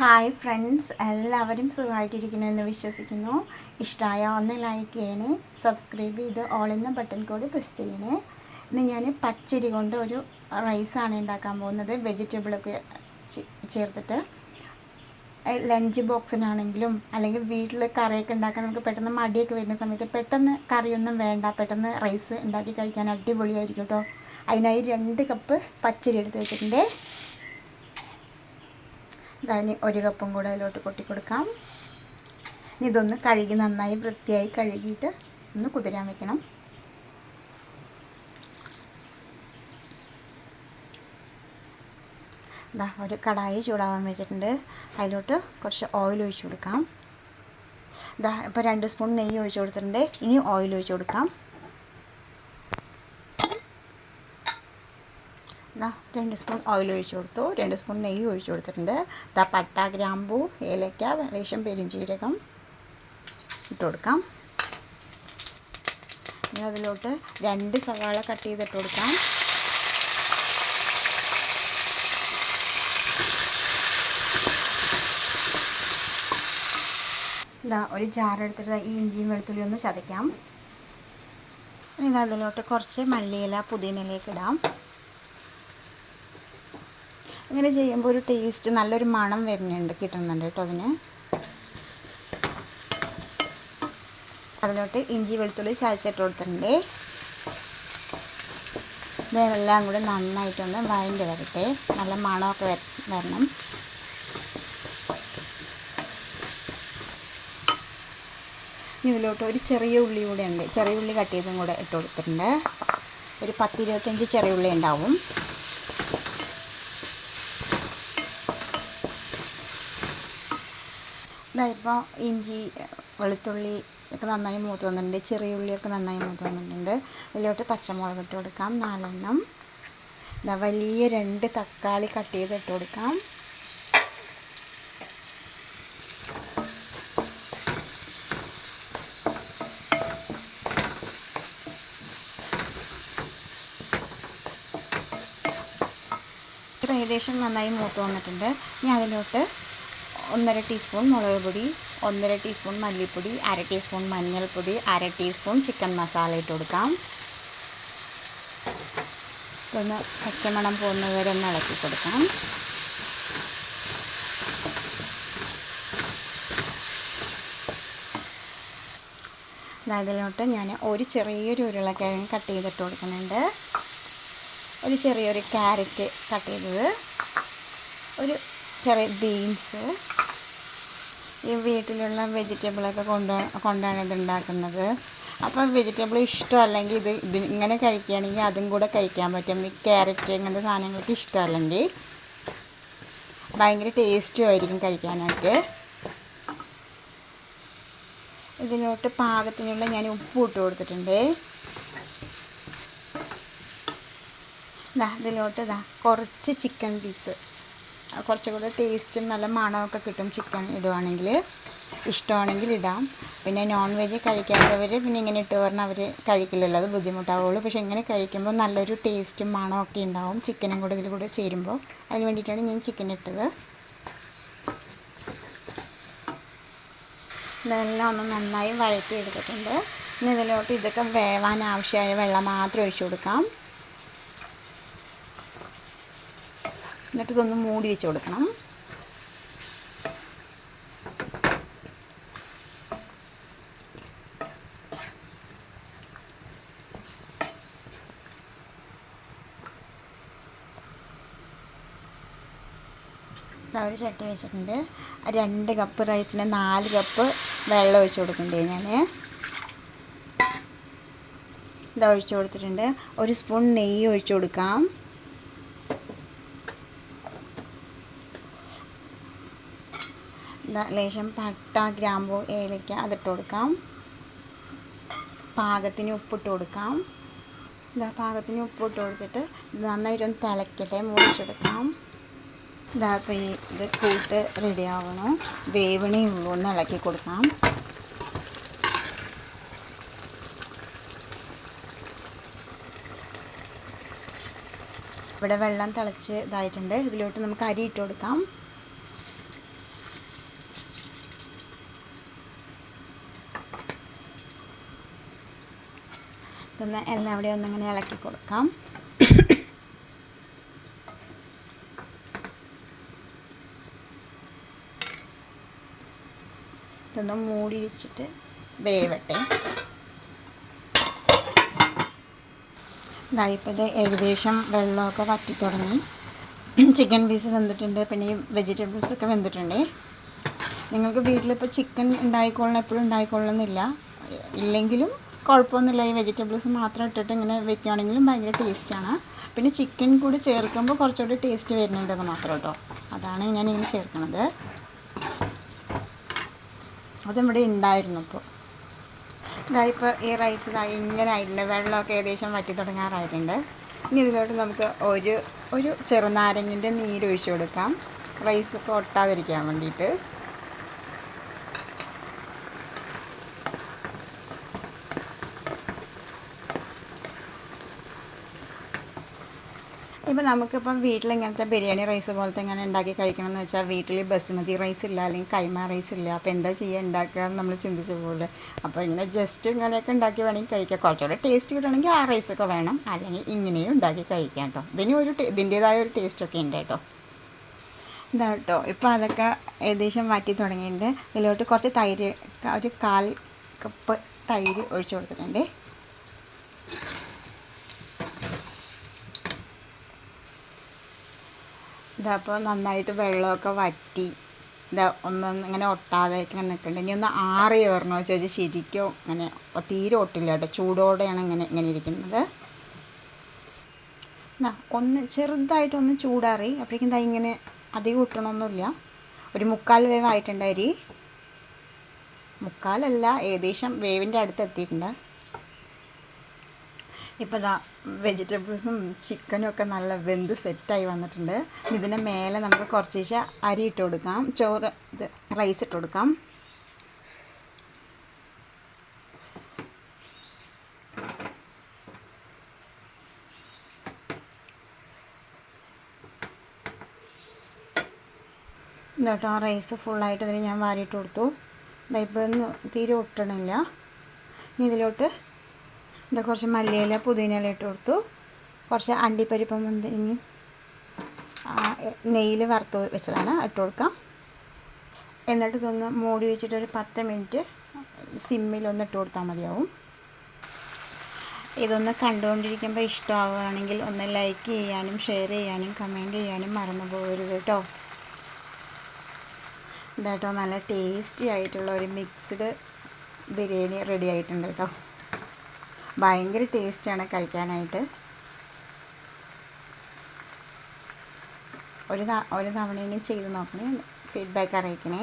Hi friends എല്ലാവരും സുഖമായിട്ടിരിക്കുന്നു എന്ന് വിശ്വസിക്കുന്നു. ഇഷ്ടമായ ഒന്ന് ലൈക്ക് ചെയ്യണേ. സബ്സ്ക്രൈബ് ചെയ്ത് ഓൾ എന്ന ബട്ടൺ കോഡ് പ്രസ് ചെയ്യണേ. ഇന്ന് ഞാൻ പച്ചരി കൊണ്ട് ഒരു റൈസാണ് ഉണ്ടാക്കാൻ പോകുന്നത്. വെജിറ്റബിളൊക്കെ ചേർത്തിട്ട്. ലഞ്ച് ബോക്സിനാണെങ്കിലും അല്ലെങ്കിൽ വീട്ടിൽ കറിയൊക്കെ ഉണ്ടാക്കാൻ നമുക്ക് പെട്ടെന്ന് മടിയൊക്കെ വരുന്ന സമയത്ത് പെട്ടെന്ന് കറിയൊന്നും വേണ്ട. പെട്ടെന്ന് റൈസ് ഉണ്ടാക്കി കഴിക്കാൻ അടിപൊളിയായിരിക്കും കേട്ടോ അതിനായി രണ്ട് കപ്പ് പച്ചരി എടുത്ത് വെച്ചിട്ടുണ്ട്. അതിന് ഒരു കപ്പും കൂടെ അതിലോട്ട് കൊട്ടി കൊടുക്കാം ഇനി ഇതൊന്ന് കഴുകി നന്നായി വൃത്തിയായി കഴുകിയിട്ട് ഒന്ന് കുതിരാൻ വെക്കണം. ഇതാ ഒരു കടായി ചൂടാവാൻ വെച്ചിട്ടുണ്ട്. അതിലോട്ട് കുറച്ച് ഓയിൽ ഒഴിച്ചു കൊടുക്കാം. ഇതാ ഇപ്പോൾ രണ്ട് സ്പൂൺ നെയ്യ് ഒഴിച്ചു കൊടുത്തിട്ടുണ്ട്. ഇനി ഓയിൽ ഒഴിച്ചു കൊടുക്കാം ദാ രണ്ട് സ്പൂൺ ഓയിൽ ഒഴിച്ച് കൊടുത്തു. രണ്ട് സ്പൂൺ നെയ്യ് ഒഴിച്ച് കൊടുത്തിട്ടുണ്ട്. ദാ പട്ട ഗ്രാമ്പൂ ഏലക്ക ലേശം പെരിഞ്ചീരകം ഇട്ട് കൊടുക്കാം. ഇനി അതിലോട്ട് രണ്ട് സവാള കട്ട് ചെയ്തിട്ട് കൊടുക്കാം. ഇതാ ഒരു ജാറെടുത്തിട്ട് ഈ ഇഞ്ചിയും വെളുത്തുള്ളി ഒന്ന് ചതയ്ക്കാം. ഇനി അതിലോട്ട് കുറച്ച് മല്ലിയില പുതിനയിലേക്ക് ഇടാം. ഇങ്ങനെ ചെയ്യുമ്പോൾ ഒരു ടേസ്റ്റ് നല്ലൊരു മണം വരുന്നുണ്ട് കിട്ടുന്നുണ്ട് കേട്ടോ അതിന്. അതിലോട്ട് ഇഞ്ചി വെളുത്തുള്ളി ചായച്ചിട്ട് കൊടുത്തിട്ടുണ്ട്. ഇതെല്ലാം കൂടി നന്നായിട്ടൊന്ന് വഴണ്ട് വരട്ടെ. നല്ല മണമൊക്കെ വര- വരണം. ഇനി ഇതിലോട്ട് ഒരു ചെറിയ ഉള്ളി കൂടെ ഉണ്ട്. ചെറിയ ഉള്ളി കട്ട് ചെയ്തും കൂടെ ഇട്ട് കൊടുത്തിട്ടുണ്ട്. ഒരു പത്തിരുപത്തഞ്ച് ചെറിയ ഉള്ളി ഉണ്ടാവും. ഇപ്പോൾ ഇഞ്ചി വെളുത്തുള്ളി ഒക്കെ നന്നായി മൂത്ത് വന്നിട്ടുണ്ട്. ചെറിയ ഉള്ളിയൊക്കെ നന്നായി മൂത്ത് വന്നിട്ടുണ്ട്. ഇതിലോട്ട് പച്ചമുളക് ഇട്ട് കൊടുക്കാം. നാലെണ്ണം. വലിയ രണ്ട് തക്കാളി കട്ട് ചെയ്ത് ഇട്ട് കൊടുക്കാം. ഏകദേശം നന്നായി മൂത്ത് വന്നിട്ടുണ്ട്. ഇനി അതിലോട്ട് ഒന്നര ടീസ്പൂൺ മുളക് പൊടി ഒന്നര ടീസ്പൂൺ മല്ലിപ്പൊടി അര ടീസ്പൂൺ മഞ്ഞൾപ്പൊടി അര ടീസ്പൂൺ ചിക്കൻ മസാല ഇട്ട് കൊടുക്കാം. ഒന്ന് പച്ചമണം പോകുന്നവരെ ഒന്ന് ഇളക്കി കൊടുക്കാം. അതിലോട്ട് ഞാൻ ഒരു ചെറിയൊരു ഉരുളക്കിഴങ്ങ് കട്ട് ചെയ്തിട്ട് കൊടുക്കുന്നുണ്ട്. ഒരു ചെറിയൊരു ക്യാരറ്റ് കട്ട് ചെയ്തത്. ഒരു ചെറിയ ബീൻസ്. ഈ വീട്ടിലുള്ള വെജിറ്റബിളൊക്കെ കൊണ്ട് കൊണ്ടാണ് ഇത് ഉണ്ടാക്കുന്നത്. അപ്പം വെജിറ്റബിൾ ഇഷ്ടമല്ലെങ്കിൽ ഇത് ഇത് ഇങ്ങനെ കഴിക്കുകയാണെങ്കിൽ അതും കൂടെ കഴിക്കാൻ പറ്റും. ഈ ക്യാരറ്റ് ഇങ്ങനത്തെ സാധനങ്ങൾക്ക് ഇഷ്ടമല്ലെങ്കിൽ ഭയങ്കര ടേസ്റ്റും ആയിരിക്കും കഴിക്കാനായിട്ട്. ഇതിലോട്ട് പാകത്തിനുള്ള ഞാൻ ഉപ്പ് ഇട്ട് കൊടുത്തിട്ടുണ്ട്. ഇതാ ഇതിലോട്ട് ഇതാ കുറച്ച് ചിക്കൻ പീസ് കുറച്ചും കൂടെ ടേസ്റ്റും നല്ല മണമൊക്കെ കിട്ടും ചിക്കൻ ഇടുവാണെങ്കിൽ. ഇഷ്ടമാണെങ്കിൽ ഇടാം. പിന്നെ നോൺ വെജ് കഴിക്കാത്തവർ പിന്നെ ഇങ്ങനെ ഇട്ട് പറഞ്ഞാൽ അവർ കഴിക്കില്ലല്ലോ. അത് ബുദ്ധിമുട്ടാവുള്ളൂ. പക്ഷേ ഇങ്ങനെ കഴിക്കുമ്പോൾ നല്ലൊരു ടേസ്റ്റും മണമൊക്കെ ഉണ്ടാവും. ചിക്കനും കൂടെ ഇതിൽ കൂടെ ചേരുമ്പോൾ. അതിന് വേണ്ടിയിട്ടാണ് ഞാൻ ചിക്കൻ ഇട്ടത്. ഇതെല്ലാം ഒന്ന് നന്നായി വഴറ്റി എടുത്തിട്ടുണ്ട്. ഇനി ഇതിലോട്ട് ഇതൊക്കെ വേവാൻ ആവശ്യമായ വെള്ളം മാത്രം ഒഴിച്ചു കൊടുക്കാം. എന്നിട്ട് ഇതൊന്ന് മൂടി വെച്ച് കൊടുക്കണം. ഒരു ചട്ടി വെച്ചിട്ടുണ്ട്. രണ്ട് കപ്പ് റൈസിന് നാല് കപ്പ് വെള്ളം ഒഴിച്ച് കൊടുക്കണ്ടേ ഞാൻ ഇതാ ഒഴിച്ച് കൊടുത്തിട്ടുണ്ട്. ഒരു സ്പൂൺ നെയ്യ് ഒഴിച്ച് കൊടുക്കാം. ലേശം പട്ട ഗ്രാമ്പു ഏലയ്ക്ക അതിട്ട് കൊടുക്കാം. പാകത്തിന് ഉപ്പിട്ട് കൊടുക്കാം. ഇതാ പാകത്തിന് ഉപ്പിട്ട് കൊടുത്തിട്ട് നന്നായിട്ടൊന്ന് തിളയ്ക്കട്ടെ മുറിച്ചെടുക്കാം ഇതാ ഈ ഇത് കൂട്ട് റെഡി ആവണം. വേവണേ ഉള്ളൂ ഒന്ന് ഇളക്കി കൊടുക്കാം. ഇവിടെ വെള്ളം തിളച്ച് ഇതായിട്ടുണ്ട്. ഇതിലോട്ട് നമുക്ക് അരി ഇട്ട് കൊടുക്കാം. ഇതൊന്ന് എല്ലാവിടെയും ഒന്നിങ്ങനെ ഇളക്കി കൊടുക്കാം. ഇതൊന്ന് മൂടി വെച്ചിട്ട് വേവട്ടെ ഇതായിപ്പോൾ ഇത് ഏകദേശം വെള്ളമൊക്കെ വറ്റി തുടങ്ങി. ചിക്കൻ പീസ് വെന്തിട്ടുണ്ട് പിന്നെ ഈ വെജിറ്റബിൾസ് ഒക്കെ വെന്തിട്ടുണ്ട്. നിങ്ങൾക്ക് വീട്ടിലിപ്പോൾ ചിക്കൻ ഉണ്ടായിക്കൊള്ളണം എപ്പോഴും ഉണ്ടായിക്കൊള്ളണമെന്നില്ല. ഇല്ലെങ്കിലും കുഴപ്പമൊന്നുമില്ല. ഈ വെജിറ്റബിൾസ് മാത്രം ഇട്ടിട്ട് ഇങ്ങനെ വെക്കുകയാണെങ്കിലും ഭയങ്കര ടേസ്റ്റാണ് പിന്നെ ചിക്കൻ കൂടി ചേർക്കുമ്പോൾ കുറച്ചുകൂടി ടേസ്റ്റ് വരുന്നുണ്ടെന്ന് മാത്രം കേട്ടോ. അതാണ് ഞാൻ ഇങ്ങനെ ചേർക്കണത് അതിവിടെ ഉണ്ടായിരുന്നു ഇപ്പോൾ ഇതായിപ്പോൾ ഈ റൈസ് ഇതാ ആയിട്ടുണ്ട്. വെള്ളമൊക്കെ ഏകദേശം വറ്റി തുടങ്ങാറായിട്ടുണ്ട്. ഇനി ഇതിലോട്ട് നമുക്ക് ഒരു ഒരു ചെറുനാരങ്ങിന്റെ നീര് ഒഴിച്ചു കൊടുക്കാം റൈസൊക്കെ ഒട്ടാതിരിക്കാൻ വേണ്ടിയിട്ട്. ഇപ്പം നമുക്കിപ്പം വീട്ടിൽ ഇങ്ങനത്തെ ബിരിയാണി റൈസ് പോലത്തെ ഇങ്ങനെ ഉണ്ടാക്കി കഴിക്കണം എന്ന് വെച്ചാൽ വീട്ടിൽ ബസുമതി റൈസ് ഇല്ല അല്ലെങ്കിൽ കൈമ റൈസ് ഇല്ല അപ്പോൾ എന്താ ചെയ്യുക? ഉണ്ടാക്കുക നമ്മൾ ചിന്തിച്ച പോലെ അപ്പോൾ ഇങ്ങനെ ജസ്റ്റ് ഇങ്ങനെയൊക്കെ ഉണ്ടാക്കി വേണമെങ്കിൽ കഴിക്കാം. കുറച്ചുകൂടെ ടേസ്റ്റ് കിട്ടണമെങ്കിൽ ആ റൈസൊക്കെ വേണം. അല്ലെങ്കിൽ ഇങ്ങനെയും ഉണ്ടാക്കി കഴിക്കാം കേട്ടോ. ഇതിന് ഒരു ഇതിന്റേതായ ഒരു ടേസ്റ്റൊക്കെ ഉണ്ട് കേട്ടോ. ഇതാ കേട്ടോ. ഇപ്പോൾ അതൊക്കെ ഏകദേശം മാറ്റി തുടങ്ങിയിട്ടുണ്ട്. ഇതിലോട്ട് കുറച്ച് തൈര് ഒരു കാൽ കപ്പ് തൈര് ഒഴിച്ചു കൊടുത്തിട്ടുണ്ട്. ഇതപ്പോൾ നന്നായിട്ട് വെള്ളമൊക്കെ വറ്റി. ഇതാ ഒന്നും ഇങ്ങനെ ഒട്ടാതെ ഇങ്ങനെ നിൽക്കുന്നുണ്ട് ഇനി ഒന്ന് ആറി കയറണോ ചോദിച്ചാൽ ശരിക്കും ഇങ്ങനെ തീരെ ഒട്ടില്ല കേട്ടോ. ചൂടോടെയാണ് ഇങ്ങനെ ഇങ്ങനെ ഇരിക്കുന്നത്. ഒന്ന് ചെറുതായിട്ടൊന്ന് ചൂടാറി. അപ്പോഴേക്കും ദാ ഇങ്ങനെ അധികം ഒട്ടണമൊന്നുമില്ല. ഒരു മുക്കാൽ വേവ് ആയിട്ടുണ്ട് അരി മുക്കാലല്ല ഏകദേശം വേവിന്റെ അടുത്ത് എത്തിയിട്ടുണ്ട്. ഇപ്പോൾ വെജിറ്റബിൾസും ചിക്കനും ഒക്കെ നല്ല വെന്ത് സെറ്റായി വന്നിട്ടുണ്ട്. ഇതിന് മേലെ നമുക്ക് കുറച്ച് ശേഷം അരി ഇട്ട് കൊടുക്കാം. ചോറ് ഇത് റൈസ് ഇട്ട് കൊടുക്കാം. ഇതാട്ടോ റൈസ് ഫുള്ളായിട്ട് ഇതിന് ഞാൻ വാരിയിട്ട് കൊടുത്തു. ഇപ്പോഴൊന്നും തീരെ ഒട്ടണില്ല. ഇനി ഇതിലോട്ട് ഇതാ കുറച്ച് മല്ലിയില പുതിനയില ഇട്ട് കൊടുത്തു. കുറച്ച് അണ്ടിപ്പരിപ്പ് മുന്തിരി നെയ്യിൽ വറുത്ത് വെച്ചതാണ്. ഇട്ട് കൊടുക്കാം. എന്നിട്ട് ഇതൊന്ന് മൂടി വെച്ചിട്ട് ഒരു പത്ത് മിനിറ്റ് സിമ്മിലൊന്ന് ഇട്ട് കൊടുത്താൽ മതിയാവും. ഇതൊന്ന് കണ്ടുകൊണ്ടിരിക്കുമ്പോൾ ഇഷ്ടമാവുകയാണെങ്കിൽ ഒന്ന് ലൈക്ക് ചെയ്യാനും ഷെയർ ചെയ്യാനും കമന്റ് ചെയ്യാനും മറന്നു പോകരുത് കേട്ടോ. ഇതാട്ടോ നല്ല ടേസ്റ്റി ആയിട്ടുള്ള ഒരു മിക്സ്ഡ് ബിരിയാണി റെഡി ആയിട്ടുണ്ട് കേട്ടോ. ഭയങ്കര ടേസ്റ്റാണ് കഴിക്കാനായിട്ട്. ഒരു ഒരു ഒരു ഇനി ചെയ്ത് നോക്കണേ. ഫീഡ്ബാക്ക് അറിയിക്കണേ.